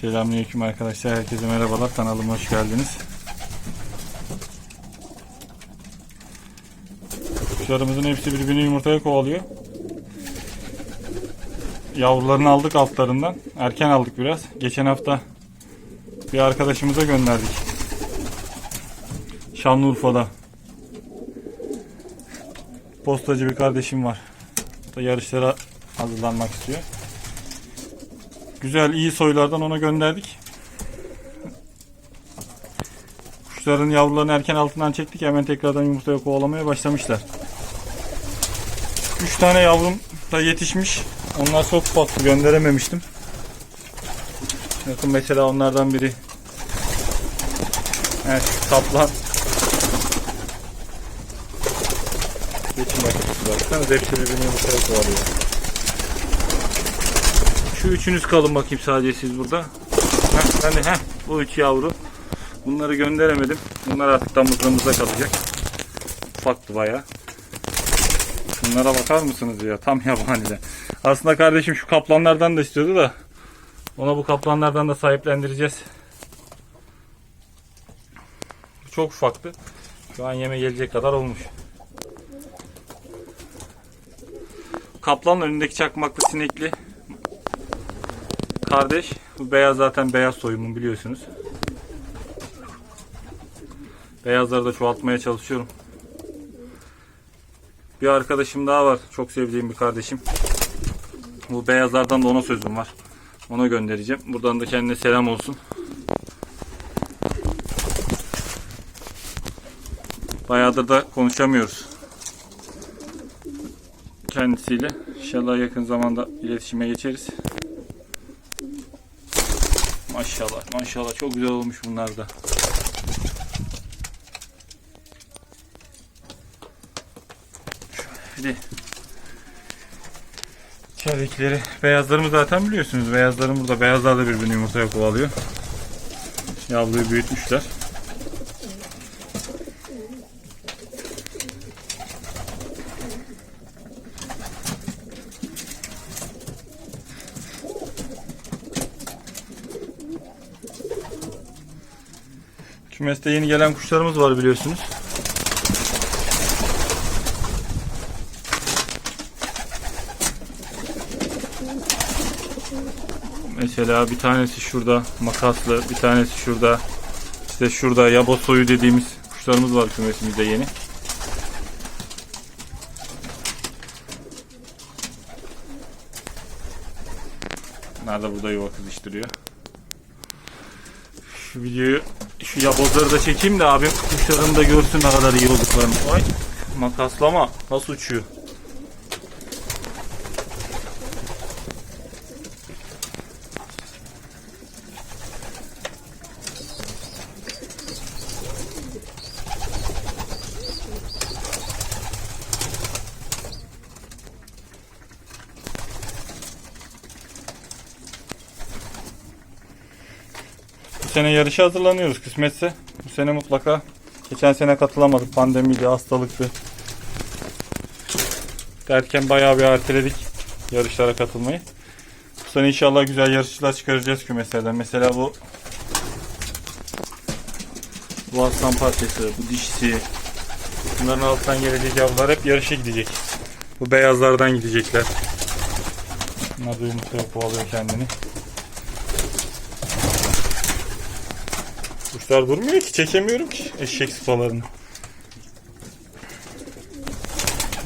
Selamünaleyküm arkadaşlar. Herkese merhabalar. Kanalıma hoş geldiniz. Kuşlarımızın hepsi birbirini yumurtaya kovalıyor. Yavrularını aldık altlarından. Erken aldık biraz. Geçen hafta bir arkadaşımıza gönderdik. Şanlıurfa'da. Postacı bir kardeşim var. Yarışlara hazırlanmak istiyor. Güzel iyi soylardan ona gönderdik. Kuşların yavrularını erken altından çektik. Hemen tekrardan yumurtaya kovalamaya başlamışlar. 3 tane yavrum da yetişmiş. Onlar çok ufak gönderememiştim. Bakın mesela onlardan biri. Evet kaplan. Geçin bakın. Baksanız hepsi birbirini yumurtaya kovalıyor. Şu üçünüz kalın bakayım sadece siz burada. Heh, de heh, bu üç yavru. Bunları gönderemedim. Bunlar artık damızlığımızda kalacak. Ufaktı baya. Bunlara bakar mısınız ya? Tam yabaniler. Aslında kardeşim şu kaplanlardan da istiyordu da. Ona bu kaplanlardan da sahiplendireceğiz. Çok ufaktı. Şu an yeme gelecek kadar olmuş. Kaplanın önündeki çakmaklı sinekli kardeş. Bu beyaz zaten beyaz soyumun biliyorsunuz. Beyazları da çoğaltmaya çalışıyorum. Bir arkadaşım daha var. Çok sevdiğim bir kardeşim. Bu beyazlardan da ona sözüm var. Ona göndereceğim. Buradan da kendine selam olsun. Bayağıdır da konuşamıyoruz. Kendisiyle. İnşallah yakın zamanda iletişime geçeriz. Maşallah maşallah çok güzel olmuş bunlar da. Şöyle bir de içeridekileri beyazlarımı zaten biliyorsunuz. Beyazlarım burada. Beyazlar da birbirini yumurtaya kovalıyor. Yavruyu büyütmüşler. Kümeste yeni gelen kuşlarımız var biliyorsunuz. Mesela bir tanesi şurada makaslı, bir tanesi şurada. İşte şurada yaba soyu dediğimiz kuşlarımız var kümesimizde yeni. Bunlar da burada yuva kızıştırıyor. Şu videoyu şu yabozları da çekeyim de abim kuşlarını da görsün ne kadar iyi olduklarını. Ay makaslama nasıl uçuyor. Sene yarışa hazırlanıyoruz kısmetse. Bu sene mutlaka. Geçen sene katılamadık. Pandemiydi, hastalıktı. Derken bayağı bir erteledik yarışlara katılmayı. Bu sene inşallah güzel yarışçılar çıkaracağız kümeslerden. Mesela bu bu aslan parçası, bu dişisi. Bunların altından gelecek yavrular hep yarışa gidecek. Bu beyazlardan gidecekler. Bunlar da yumurtaya kovalıyor kendini. Kuşlar durmuyor ki çekemiyorum ki eşek sıpalarını.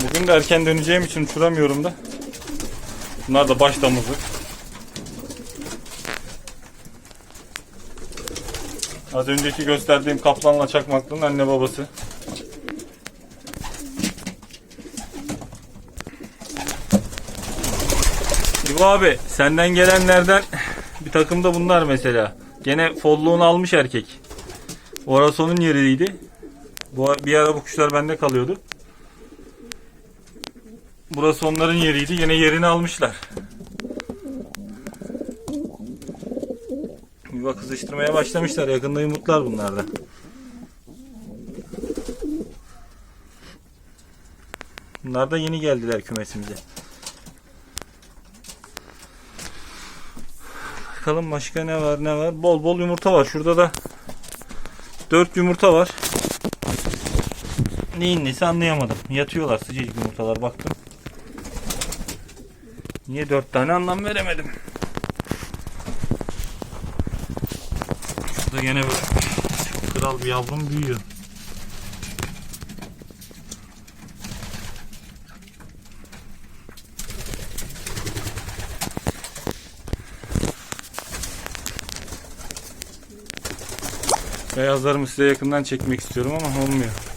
Bugün de erken döneceğim için uçuramıyorum da. Bunlar da baş damızlık. Az önceki gösterdiğim kaplanla çakmaklının anne babası. İbo abi senden gelenlerden bir takım da bunlar mesela. Gene folluğunu almış erkek. Orası onun yeriydi. Bu bir ara bu kuşlar bende kalıyordu. Burası onların yeriydi. Yine yerini almışlar. Yuva kızıştırmaya başlamışlar. Yakında yumurtlar bunlarda. Bunlar da yeni geldiler kümesimize. Bakalım başka ne var ne var. Bol bol yumurta var. Şurada da 4 yumurta var. Neyin nesi anlayamadım. Yatıyorlar sıcacık yumurtalar baktım. Niye 4 tane anlam veremedim. Şurada gene böyle kral bir yavrum büyüyor. Beyazlarımı size yakından çekmek istiyorum ama olmuyor.